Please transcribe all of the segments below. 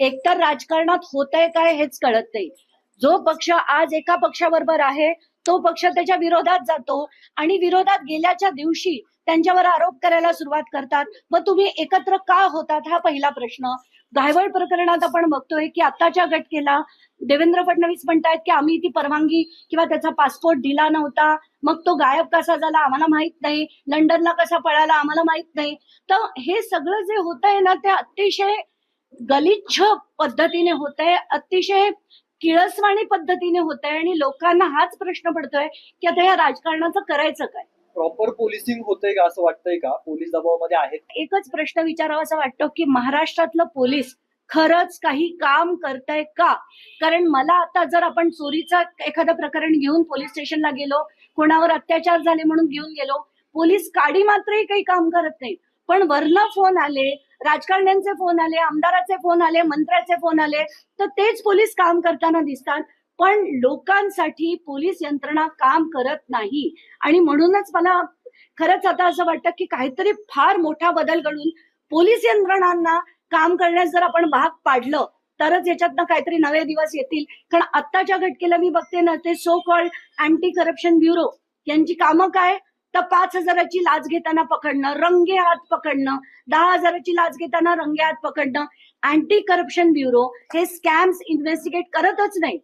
एकतर राजकारणात होतंय काय हेच कळत नाही. जो पक्ष आज एका पक्षाबरोबर आहे तो पक्ष त्याच्या विरोधात जातो आणि विरोधात गेल्याच्या दिवशी त्यांच्यावर आरोप करायला सुरुवात करतात. मग तुम्ही एकत्र का होतात हा पहिला प्रश्न. घायवळ प्रकरणात आपण बघतोय की आताच्या घटकेला देवेंद्र फडणवीस म्हणतायत की आम्ही ती परवानगी किंवा त्याचा पासपोर्ट दिला नव्हता. मग तो गायब कसा झाला आम्हाला माहीत नाही. लंडनला कसा पळाला आम्हाला माहीत नाही. तर हे सगळं जे होत आहे ना ते अतिशय गलिच्छ पद्धतीने होत आहे अतिशय किळसवाणी पद्धतीने होत आहे आणि लोकांना हाच प्रश्न पडतोय की आता या राजकारणाचं करायचं काय? प्रॉपर पोलिसिंग होतंय का असं वाटतंय का? पोलीस दबावामध्ये आहेत एकच प्रश्न विचारावा वाटतो की महाराष्ट्रातलं पोलीस खरंच काही काम करताय का? कारण मला आता जर आपण चोरीचं एखादं प्रकरण घेऊन पोलीस स्टेशनला गेलो कोणावर अत्याचार झाले म्हणून घेऊन गेलो पोलीस काडी मात्रही काही काम करत नाही पण वरनं फोन आले राजकारण्यांचे फोन आले आमदाराचे फोन आले मंत्र्याचे फोन आले तर तेच पोलीस काम करताना दिसतात. पण लोकांसाठी पोलीस यंत्रणा काम करत नाही. आणि म्हणूनच मला खरंच आता असं वाटतं की काहीतरी फार मोठा बदल घडून पोलीस यंत्रणांना काम करण्यास जर आपण भाग पाडलं तरच याच्यातनं काहीतरी नवे दिवस येतील. कारण आत्ताच्या घटकेला मी बघते ना ते so called anti corruption bureau यांची कामं काय? तर पाच हजाराची लाच घेताना पकडणं रंगे हात पकडणं दहा हजाराची लाच घेताना रंगे हात पकडणं अँटी करप्शन ब्युरो हे स्कॅम्स इन्व्हेस्टिगेट करतच नाही.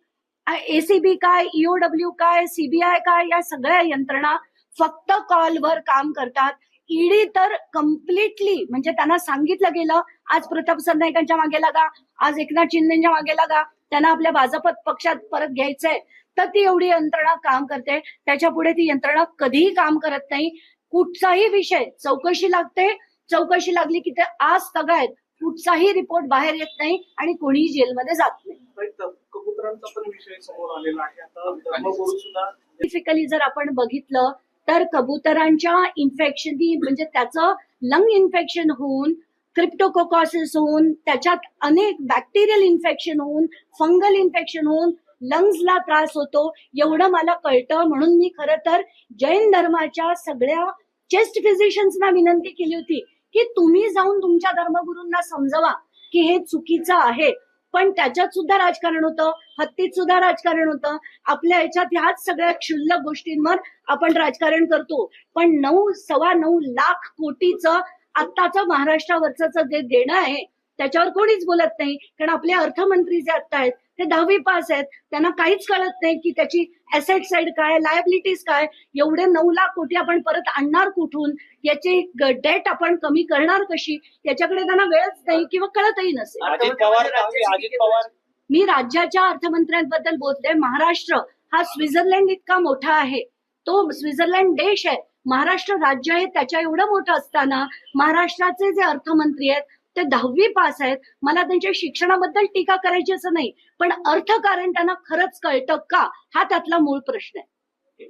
एसीबी काय ईओडब्ल्यू काय सीबीआय काय या सगळ्या यंत्रणा फक्त कॉलवर काम करतात. ईडी तर कम्प्लिटली म्हणजे त्यांना सांगितलं गेलं आज प्रताप सरनाईकांच्या मागे लागा आज एकनाथ शिंदेच्या मागे लागा त्यांना आपल्या भाजप पक्षात परत घ्यायचंय. तर ती एवढी यंत्रणा काम करते. त्याच्या पुढे ती यंत्रणा कधीही काम करत नाही. कुठचाही विषय चौकशी लागते. चौकशी लागली की ते आज तगायत कुठचाही रिपोर्ट बाहेर येत नाही आणि कोणीही जेलमध्ये जात नाही. पण विषय समोर आलेला आहे. आता धर्मगुरू सुद्धा स्पेसिफिकली जर आपण बघितलं तर कबुतरांच्या इन्फेक्शन म्हणजे त्याचं लंग इन्फेक्शन होऊन क्रिप्टोकोकॉसिस होऊन त्याच्यात अनेक बॅक्टेरियल इन्फेक्शन होऊन फंगल इन्फेक्शन होऊन लंग्सला त्रास होतो. एवढं मला कळतं. म्हणून मी खरं तर जैन धर्माच्या सगळ्या चेस्ट फिजिशियन्सना विनंती केली होती की तुम्ही जाऊन तुमच्या धर्मगुरूंना समजवा की हे चुकीचं आहे. पण त्याच्यात सुद्धा राजकारण होतं. हत्तीत सुद्धा राजकारण होतं. आपल्या याच्यात ह्याच सगळ्या क्षुल्लक गोष्टींवर आपण राजकारण करतो. पण नऊ सव्वा नऊ लाख कोटीचं आत्ताचं महाराष्ट्रावरचं जे देणं आहे त्याच्यावर कोणीच बोलत नाही. कारण आपले अर्थमंत्री जे आत्ता आहेत ते दहावी पास आहेत. त्यांना काहीच कळत नाही की त्याची ऍसेट साईड काय लायबिलिटीज काय. एवढे नऊ लाख कोटी आपण परत आणणार कुठून? याची डेट आपण कमी करणार कशी? याच्याकडे त्यांना वेळच नाही किंवा कळतही नसेल. अजित पवार अजित पवार. मी राज्याच्या अर्थमंत्र्यांबद्दल बोलते. महाराष्ट्र हा स्वित्झर्लंड इतका मोठा आहे. तो स्वित्झर्लंड देश आहे. महाराष्ट्र राज्य आहे. त्याच्या एवढं मोठं असताना महाराष्ट्राचे जे अर्थमंत्री आहेत ते दहावी पास आहेत. मला त्यांच्या शिक्षणाबद्दल टीका करायची असं नाही पण अर्थकारण त्यांना खरंच कळतं का? हा त्यातला मूळ प्रश्न आहे.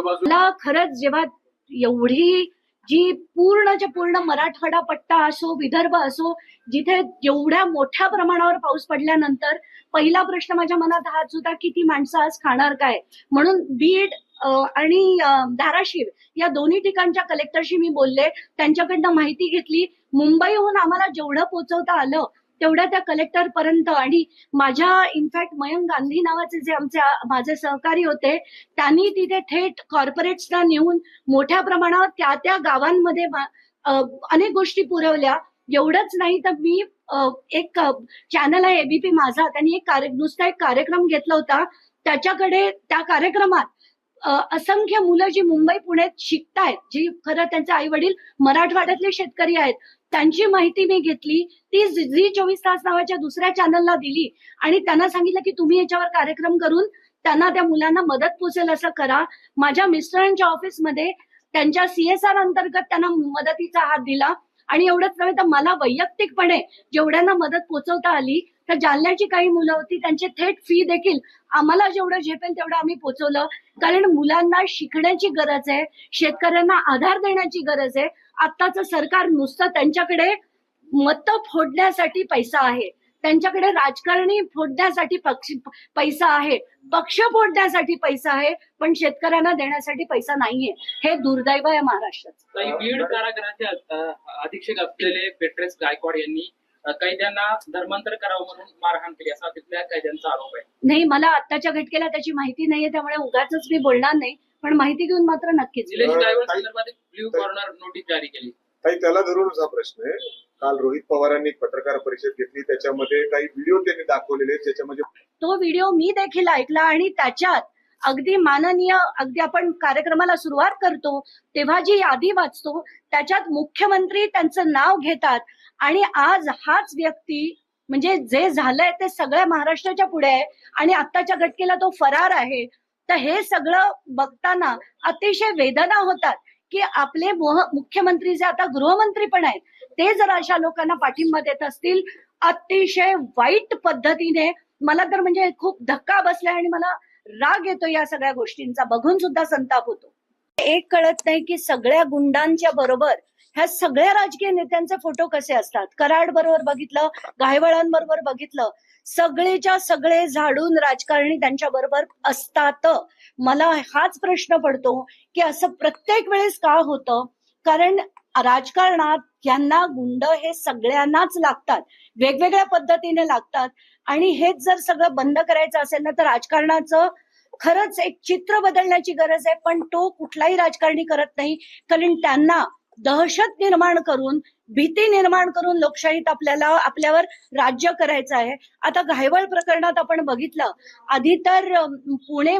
बाजू मला खरंच जेव्हा एवढी जी पूर्णच्या पूर्ण मराठवाडा पट्टा असो विदर्भ असो जिथे एवढ्या मोठ्या प्रमाणावर पाऊस पडल्यानंतर पहिला प्रश्न माझ्या मनात हाच होता की ती माणसं आज खाणार काय? म्हणून बीड आणि धाराशिव या दोन्ही ठिकाणच्या कलेक्टरशी मी बोलले. त्यांच्याकडनं माहिती घेतली. मुंबईहून आम्हाला जेवढं पोहोचवता आलं तेवढ्या त्या कलेक्टर पर्यंत आणि माझ्या इनफॅक्ट मयंक गांधी नावाचे जे आमचे माझे सहकारी होते त्यांनी तिथे थेट कॉर्पोरेट्सना नेऊन मोठ्या प्रमाणावर त्या त्या गावांमध्ये अनेक गोष्टी पुरवल्या. एवढंच नाही तर मी एक चॅनल आहे एबीपी माझा त्यांनी एक कार्य नुसता एक कार्यक्रम घेतला होता. त्याच्याकडे त्या कार्यक्रमात असंख्य मुलं जी मुंबई पुण्यात शिकतायत जी खरं त्यांचे आई वडील मराठवाड्यातले शेतकरी आहेत त्यांची माहिती मी घेतली. ती झी चोवीस तास नावाच्या दुसऱ्या चॅनलला दिली. आणि त्यांना सांगितलं की तुम्ही याच्यावर कार्यक्रम करून त्यांना त्या मुलांना मदत पोचेल असं करा. माझ्या मिस्टरांच्या ऑफिसमध्ये त्यांच्या सीएसआर अंतर्गत त्यांना मदतीचा हात दिला. आणि एवढंच नव्हे तर मला वैयक्तिकपणे जेवढ्यांना मदत पोचवता आली तर जालन्याची काही मुलं होती त्यांची थेट फी देखील आम्हाला जेवढं झेपेल तेवढं आम्ही पोचवलं. कारण मुलांना शिकण्याची गरज आहे शेतकऱ्यांना आधार देण्याची गरज आहे. आत्ताचं सरकार नुसतं त्यांच्याकडे मत फोडण्यासाठी पैसा आहे. त्यांच्याकडे राजकारणी फोडण्यासाठी पक्ष पैसा आहे. पक्ष फोडण्यासाठी पैसा आहे पण शेतकऱ्यांना देण्यासाठी पैसा नाहीये. हे दुर्दैव आहे महाराष्ट्राचं. ताई बीड कारागृहाचे अधीक्षक असलेले पेट्रेस गायकवाड यांनी कैद्यांना धर्मांतर करावं म्हणून मारहाण केली असा तिथल्या कैद्यांचा आरोप आहे. नाही मला आत्ताच्या घटकेला त्याची माहिती नाहीये त्यामुळे उगाच मी बोलणार नाही. पण माहिती घेऊन मात्र नक्कीच. काही- ब्ल्यू कॉर्नर नोटीस जारी केली. ताई त्याला धरूनच हा प्रश्न आहे. काल रोहित पवारांनी एक पत्रकार परिषद घेतली. त्याच्यामध्ये काही व्हिडिओ त्यांनी दाखवलेले आहेत ज्याच्यामध्ये तो व्हिडिओ मी देखील ऐकला आणि त्याच्यात अगदी माननीय अगदी आपण कार्यक्रमाला सुरुवात करतो तेव्हा जी यादी वाचतो त्याच्यात मुख्यमंत्री त्यांचं नाव घेतात आणि आज हाच व्यक्ती म्हणजे जे झालंय ते सगळ्या महाराष्ट्राच्या पुढे आहे आणि आत्ताच्या घटकेला तो फरार आहे. तर हे सगळं बघताना अतिशय वेदना होतात. की आपले मोह- मुख्यमंत्री जे आता गृहमंत्री पण आहेत ते जर अशा लोकांना पाठिंबा देत असतील अतिशय वाईट पद्धतीने मला तर म्हणजे खूप धक्का बसलाय आणि मला राग येतो या सगळ्या गोष्टींचा. बघून सुद्धा संताप होतो. एक कळत नाही की सगळ्या गुंडांच्या बरोबर ह्या सगळ्या राजकीय नेत्यांचे फोटो कसे असतात? कराड बरोबर बघितलं गायवळांबरोबर बघितलं. सगळेच्या सगळे झाडून राजकारणी त्यांच्या बरोबर असतात. मला हाच प्रश्न पडतो की असं प्रत्येक वेळेस का होतं? कारण राजकारणात यांना गुंड हे सगळ्यांनाच लागतात. वेगवेगळ्या पद्धतीने लागतात. आणि हेच जर सगळं बंद करायचं असेल ना तर राजकारणाचं खरंच एक चित्र बदलण्याची गरज आहे. पण तो कुठलाही राजकारणी करत नाही. कारण त्यांना दहशत निर्माण करून भीती निर्माण करून लोकशाहीत आपल्याला आपल्यावर राज्य करायचं आहे. आता घायवळ प्रकरणात आपण बघितलं. आधी तर पुणे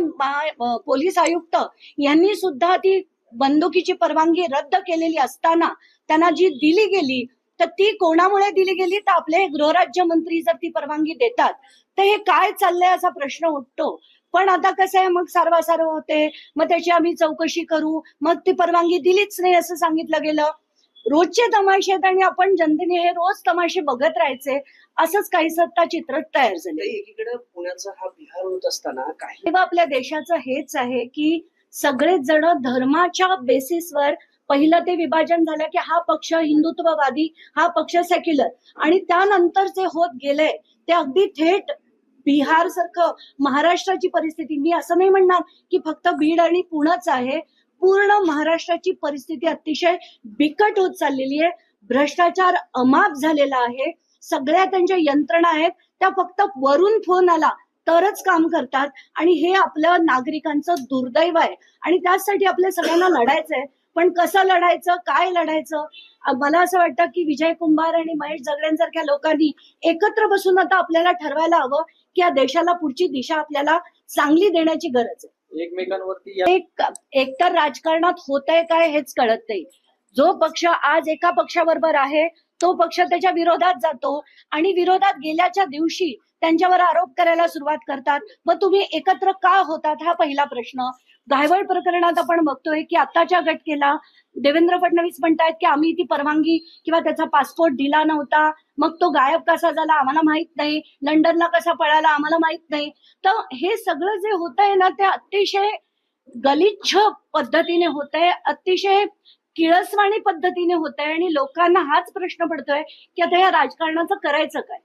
पोलीस आयुक्त यांनी सुद्धा ती बंदुकीची परवानगी रद्द केलेली असताना त्यांना जी दिली गेली तर ती कोणामुळे दिली गेली? तर आपले गृहराज्य मंत्री जर ती परवानगी देतात तर हे काय चाललंय असा प्रश्न उठतो. पण आता कसं आहे मग सारवासारव होते मग त्याची आम्ही चौकशी करू मग ती परवानगी दिलीच नाही असं सांगितलं गेलं. रोजचे तमाशे आहेत आणि आपण जनतेने हे रोज तमाशे बघत राहायचे असंच काही सत्ता चित्र तयार झाले. एकीकडे पुण्याचा हा बिहार होत असताना काही तेव्हा आपल्या देशाचं हेच आहे की सगळेच जण धर्माच्या बेसिसवर पहिलं ते विभाजन झालं की हा पक्ष हिंदुत्ववादी हा पक्ष सेक्युलर आणि त्यानंतर जे होत गेले ते अगदी थेट बिहार सारखं महाराष्ट्राची परिस्थिती. मी असं नाही म्हणणार की फक्त बीड आणि पुणंच आहे. पूर्ण महाराष्ट्राची परिस्थिती अतिशय बिकट होत चाललेली आहे. भ्रष्टाचार अमाप झालेला आहे. सगळ्या त्यांच्या यंत्रणा आहेत. त्या फक्त वरून फोन आला तरच काम करतात. आणि हे आपलं नागरिकांचं दुर्दैव आहे. आणि त्याचसाठी आपल्या सगळ्यांना लढायचंय. पण कसं लढायचं काय लढायचं? मला असं वाटतं की विजय कुंभार आणि महेश जगड्यांसारख्या लोकांनी एकत्र बसून आता आपल्याला ठरवायला हवं की या देशाला पुढची दिशा आपल्याला चांगली देण्याची गरज आहे. एकमेकांवरती एक एकतर राजकारणात होत आहे काय हेच कळत नाही. जो पक्ष आज एका पक्षाबरोबर आहे तो पक्ष त्याच्या विरोधात जातो आणि विरोधात गेल्याच्या दिवशी त्यांच्यावर आरोप करायला सुरुवात करतात. मग तुम्ही एकत्र का होतात हा पहिला प्रश्न. घायवळ प्रकरणात आपण बघतोय की आताच्या घटकेला देवेंद्र फडणवीस म्हणतायत की आम्ही ती परवानगी किंवा त्याचा पासपोर्ट दिला नव्हता. मग तो गायब कसा झाला आम्हाला माहीत नाही. लंडनला कसा पळाला आम्हाला माहीत नाही. तर हे सगळं जे होत आहे ना ते अतिशय गलिच्छ पद्धतीने होत आहे अतिशय किळसवाणी पद्धतीने होत आहे आणि लोकांना हाच प्रश्न पडतोय की आता या राजकारणाचं करायचं काय?